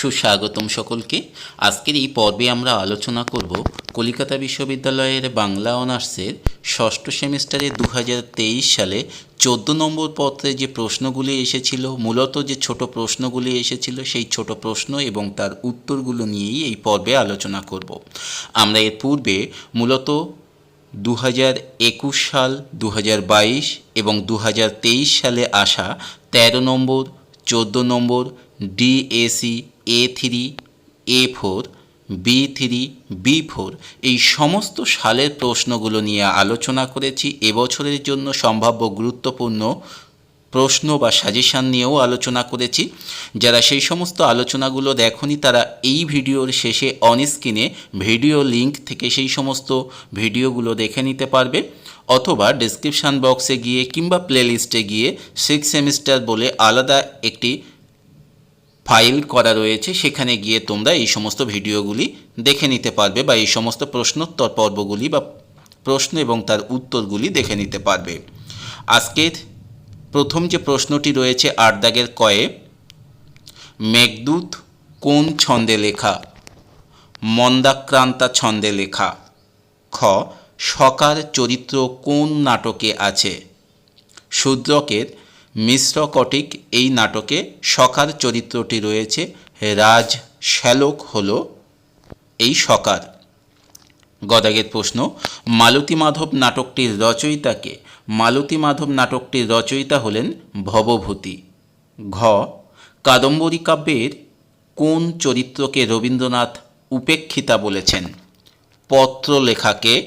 সুস্বাগতম সকলকে। আজকের এই পর্বে আমরা আলোচনা করব কলিকাতা বিশ্ববিদ্যালয়ের বাংলা অনার্সের ষষ্ঠ সেমিস্টারে দু হাজার তেইশ সালে চোদ্দ নম্বর পত্রে যে প্রশ্নগুলি এসেছিল, মূলত যে ছোট প্রশ্নগুলি এসেছিল, সেই ছোট প্রশ্ন এবং তার উত্তরগুলো নিয়েই এই পর্বে আলোচনা করব। আমরা এর পূর্বে মূলত দু হাজার একুশ সাল দু হাজার বাইশ এবং দু হাজার তেইশ সালে আসা তেরো নম্বর, চোদ্দ নম্বর DAC A three A four B three B four এই সমস্ত সালের প্রশ্নগুলো নিয়ে আলোচনা করেছি। এবছরের জন্য সম্ভাব্য গুরুত্বপূর্ণ প্রশ্ন বা সাজেশান নিয়েও আলোচনা করেছি। যারা সেই সমস্ত আলোচনাগুলো দেখনি, তারা এই ভিডিওর শেষে অন স্ক্রিনে ভিডিও লিংক থেকে সেই সমস্ত ভিডিওগুলো দেখে নিতে পারবে অথবা ডিসক্রিপশান বক্সে গিয়ে কিংবা প্লেলিস্টে গিয়ে সিক্স সেমিস্টার বলে আলাদা একটি ফাইল করা রয়েছে, সেখানে গিয়ে তোমরা এই সমস্ত ভিডিওগুলি দেখে নিতে পারবে বা এই সমস্ত প্রশ্নোত্তর পর্বগুলি বা প্রশ্ন এবং তার উত্তরগুলি দেখে নিতে পারবে। আজকের প্রথম যে প্রশ্নটি রয়েছে আট দাগের কয়ে, মেঘদূত কোন ছন্দে লেখা? মন্দাক্রান্তা ছন্দে লেখা। খ, সকার চরিত্র কোন নাটকে আছে? শূদ্রকের মিশ্র কটিক এই নাটকে সকার চরিত্রটি রয়েছে। রাজ শ্যালক হল এই সকার। গদাগের প্রশ্ন, মালতী মাধব নাটকটির রচয়িতাকে? মালতী মাধব নাটকটির রচয়িতা হলেন ভবভূতি। ঘ, কাদম্বরী কাব্যের কোন চরিত্রকে রবীন্দ্রনাথ উপেক্ষিতা বলেছেন? পত্র লেখাকে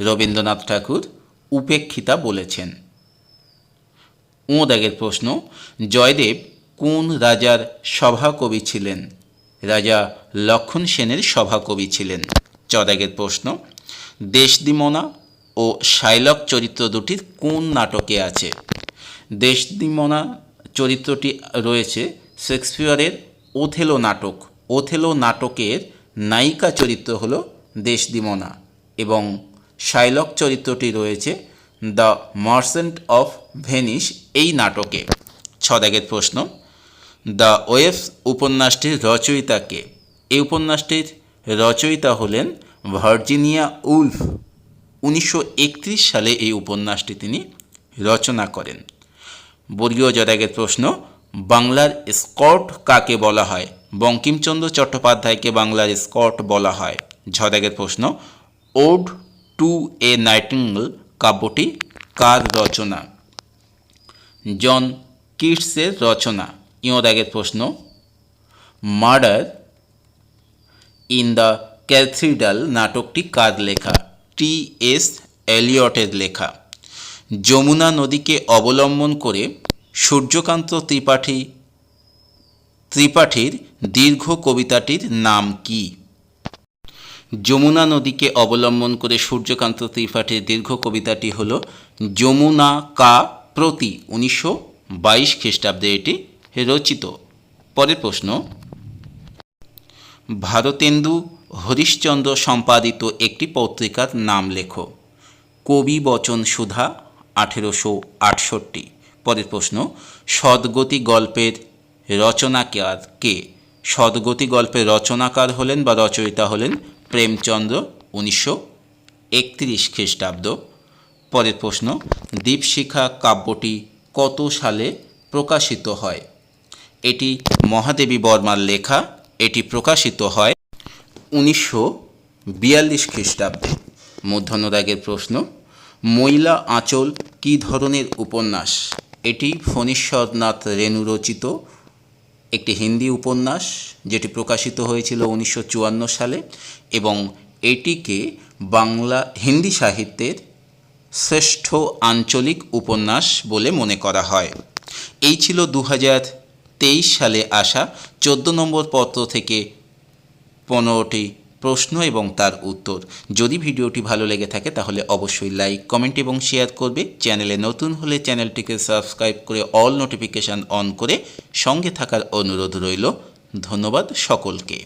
রবীন্দ্রনাথ ঠাকুর উপেক্ষিতা বলেছেন। উমদাগের প্রশ্ন, জয়দেব কোন রাজার সভাকবি ছিলেন? রাজা লক্ষণ সেনের সভাকবি ছিলেন। চদাগের প্রশ্ন, দেশদিমনা ও শাইলক চরিত্র দুটির কোন নাটকে আছে? দেশদিমনা চরিত্রটি রয়েছে শেক্সপিয়রের ওথেলো নাটক। ওথেলো নাটকের নায়িকা চরিত্র হল দেশদিমনা এবং শাইলক চরিত্রটি রয়েছে দ্য মার্সেন্ট অফ ভেনিস এই নাটকে। ছদাগের প্রশ্ন, দ্য ওয়েভস উপন্যাসটির রচয়িতাকে এই উপন্যাসটির রচয়িতা হলেন ভার্জিনিয়া উলফ। উনিশশো একত্রিশ সালে এই উপন্যাসটি তিনি রচনা করেন। বর্গীয় জদাগের প্রশ্ন, বাংলার স্কট কাকে বলা হয়? বঙ্কিমচন্দ্র চট্টোপাধ্যায়কে বাংলার স্কট বলা হয়। ঝদাগের প্রশ্ন, ওড টু এ নাইটিঙ্গল কাব্যটি কার রচনা? জন কিটসের রচনা। ইয়দাগের প্রশ্ন। মার্ডার ইন দ্য ক্যাথিড্রাল নাটকটি কার লেখা? টি এস এলিয়টের লেখা। যমুনা নদীকে অবলম্বন করে সূর্যকান্ত ত্রিপাঠী ত্রিপাঠীর দীর্ঘ কবিতাটির নাম কি? যমুনা নদীকে অবলম্বন করে সূর্যকান্ত ত্রিপাঠীর দীর্ঘ কবিতাটি হল যমুনা কা প্রতি উনিশশো বাইশ খ্রিস্টাব্দে এটি রচিত। পরের প্রশ্ন, ভারতেন্দু হরিশ্চন্দ্র সম্পাদিত একটি পত্রিকার নাম লেখো। কবি বচন সুধা, আঠেরোশো আটষট্টি। পরের প্রশ্ন, সদ্গতি গল্পের রচনাকার কে? সদ্গতি গল্পের রচনাকার হলেন বা রচয়িতা হলেন প্রেমচন্দ্র উনিশশো একত্রিশ খ্রিস্টাব্দ। পরের প্রশ্ন, দীপশিখা কাব্যটি কত সালে প্রকাশিত হয়? এটি মহাদেবী বর্মার লেখা, এটি প্রকাশিত হয় উনিশশো বিয়াল্লিশ খ্রিস্টাব্দে। মধ্যাহ্নদাগের প্রশ্ন, মহিলা আঁচল কী ধরনের উপন্যাস? এটি ফণীশ্বরনাথ রেণু রচিত একটি হিন্দি উপন্যাস যেটি প্রকাশিত হয়েছিল উনিশশো চুয়ান্ন সালে এবং এটিকে বাংলা হিন্দি সাহিত্যের শ্রেষ্ঠ আঞ্চলিক উপন্যাস বলে মনে করা হয়। এই ছিল দু তেইশ সালে আসা চোদ্দ নম্বর পত্র থেকে পনেরোটি প্রশ্ন এবং তার উত্তর। যদি ভিডিওটি ভালো লেগে থাকে, তাহলে অবশ্যই লাইক, কমেন্ট এবং শেয়ার করবে। চ্যানেলে নতুন হলে চ্যানেলটিকে সাবস্ক্রাইব করে অল নোটিফিকেশান অন করে সঙ্গে থাকার অনুরোধ রইল। ধন্যবাদ সকলকে।